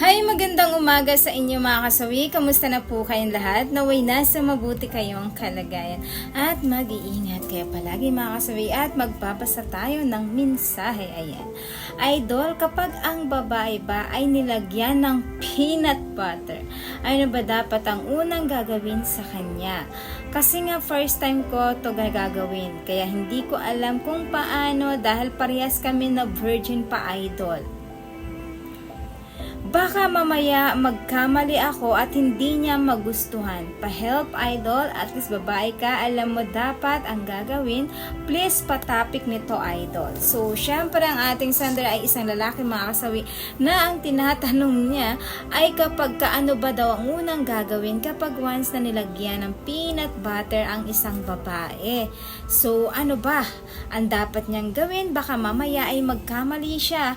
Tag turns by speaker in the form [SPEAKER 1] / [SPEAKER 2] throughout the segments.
[SPEAKER 1] Hi, magandang umaga sa inyo mga kasawi. Kamusta na po kayong lahat? Naway nasa mabuti kayong kalagayan. At mag-iingat kayo palagi mga kasawi at magpapasa tayo ng mensahe. Ayan. Idol, kapag ang babae ba ay nilagyan ng peanut butter, ano ba dapat ang unang gagawin sa kanya? Kasi nga first time ko to gagawin. Kaya hindi ko alam kung paano dahil parehas kami na virgin pa idol. Baka mamaya magkamali ako at hindi niya magustuhan. Pa-help idol, at least babae ka, alam mo dapat ang gagawin. Please patapik nito idol. So, syempre ang ating sender ay isang lalaki mga kasawi na ang tinatanong niya ay kapag kaano ba daw ang unang gagawin kapag once na nilagyan ng peanut butter ang isang babae. So, ano ba ang dapat niyang gawin? Baka mamaya ay magkamali siya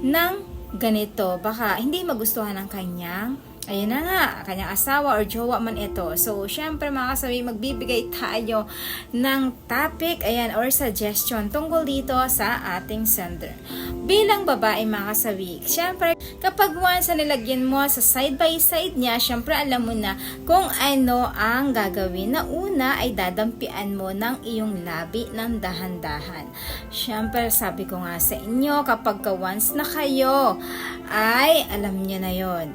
[SPEAKER 1] ng ganito, baka hindi magustuhan ng kanyang Ayun na nga, kanyang asawa or jowa man ito. So, syempre mga kasabi, magbibigay tayo ng topic, ayan, or suggestion tungkol dito sa ating sender. Bilang babae mga kasabi, syempre, kapag once na nilagyan mo sa side by side niya, syempre alam mo na kung ano ang gagawin. Na una ay dadampian mo ng iyong labi ng dahan-dahan. Syempre, sabi ko nga sa inyo, kapag ka once na kayo, ay alam niya na yon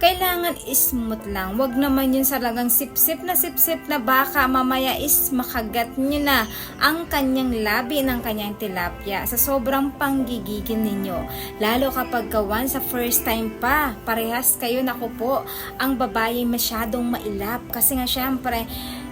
[SPEAKER 1] kailangan smooth lang. Wag naman yun sa lagang sip-sip na sip-sip na baka mamaya is makagat nyo na ang kanyang labi ng kanyang tilapia sa sobrang panggigigil ninyo. Lalo kapag gawan sa first time pa, parehas kayo naku po, ang babae masyadong mailap kasi nga syempre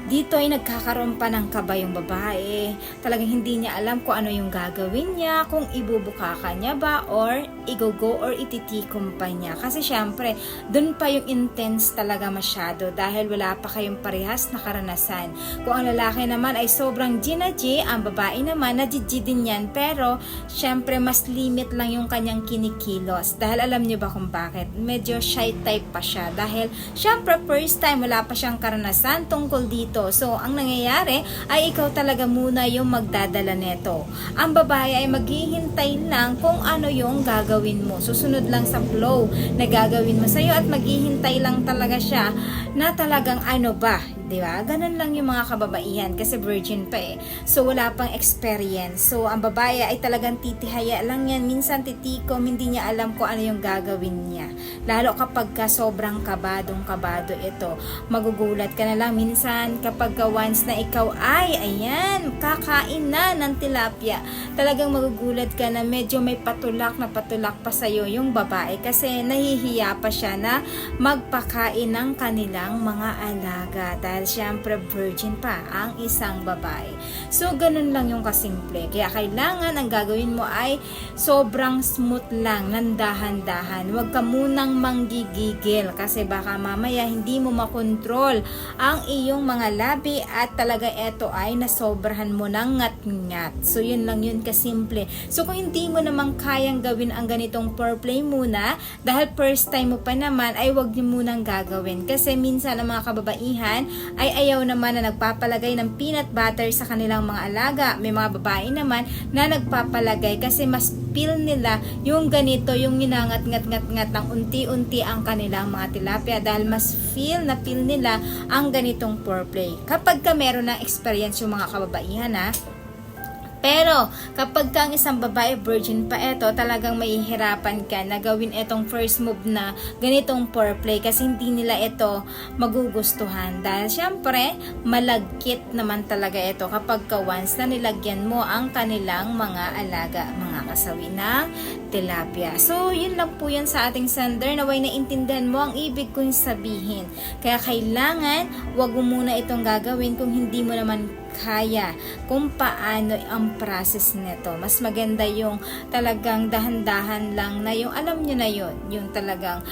[SPEAKER 1] dito ay nagkakaroon pa ng kaba yung babae. Talagang hindi niya alam kung ano yung gagawin niya, kung ibubuka ka niya ba, or igogo or ititikom pa niya. Kasi syempre, dun pa yung intense talaga masyado dahil wala pa kayong parehas na karanasan. Kung ang lalaki naman ay sobrang ginaji, ang babae naman nadiji din yan. Pero, syempre, mas limit lang yung kanyang kinikilos. Dahil alam niyo ba kung bakit? Medyo shy type pa siya. Dahil, syempre, first time, wala pa siyang karanasan tungkol dito dito. So, ang nangyayari ay ikaw talaga muna yung magdadala neto. Ang babae ay maghihintay lang kung ano yung gagawin mo. Susunod lang sa flow na gagawin mo sa'yo at maghihintay lang talaga siya na talagang ano ba, Di ba? Ganun lang yung mga kababaihan kasi virgin pa eh. So wala pang experience. So ang babae ay talagang titihaya lang yan. Minsan titikom, hindi niya alam kung ano yung gagawin niya. Lalo kapag ka sobrang kabadong kabado ito. Magugulat ka na lang minsan kapag ka once na ikaw ay, ayan, kakain na ng tilapia. Talagang magugulat ka na medyo may patulak na patulak pa sa'yo yung babae kasi nahihiya pa siya na magpakain ng kanilang mga alaga. Dahil dahil syempre virgin pa ang isang babae. So, ganun lang yung kasimple. Kaya kailangan ang gagawin mo ay sobrang smooth lang, nandahan-dahan. Huwag ka munang manggigigil kasi baka mamaya hindi mo makontrol ang iyong mga labi at talaga ito ay nasobrahan mo ng ngat-ngat. So, yun lang yun kasimple. So, kung hindi mo naman kayang gawin ang ganitong foreplay muna, dahil first time mo pa naman, ay wag niyo munang gagawin. Kasi minsan ang mga kababaihan ay ayaw naman na nagpapalagay ng peanut butter sa kanilang mga alaga. May mga babae naman na nagpapalagay kasi mas feel nila yung ganito, yung ninangat-ngat-ngat-ngat ng unti-unti ang kanilang mga tilapia dahil mas feel na feel nila ang ganitong foreplay. Kapag ka meron ng experience yung mga kababaihan ha, pero, kapag kang isang babae virgin pa ito, talagang mahihirapan ka na gawin itong first move na ganitong foreplay kasi hindi nila ito magugustuhan. Dahil syempre, malagkit naman talaga ito kapag ka once na nilagyan mo ang kanilang mga alaga, mga kasawi ng tilapia. So, yun lang po yan sa ating sender. Naway naintindihan mo ang ibig kong sabihin. Kaya kailangan, wag mo muna itong gagawin kung hindi mo naman kaya kung paano ang process nito. Mas maganda yung talagang dahan-dahan lang na yung alam nyo na yun, yung talagang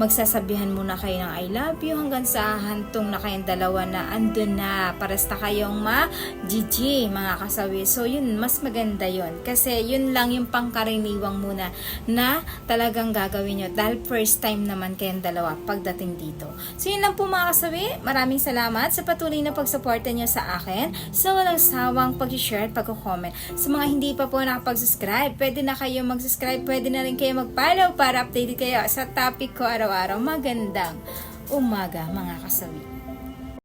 [SPEAKER 1] magsasabihan muna kayo ng I love you hanggang sa hantong na kayong dalawa na andun na. Parasta kayong ma-GG mga kasawi. So yun, mas maganda yun. Kasi yun lang yung pangkaraniwang muna na talagang gagawin nyo. Dahil first time naman kayong dalawa pagdating dito. So yun lang po mga kasawi. Maraming salamat sa patuloy na pagsuporta nyo sa akin. Sa walang sawang pag-share at pag-comment. Sa mga hindi pa po nakapag-subscribe, pwede na kayo mag-subscribe. Pwede na rin kayo mag-follow para updated kayo sa topic ko araw-araw. Magandang umaga mga kasawi.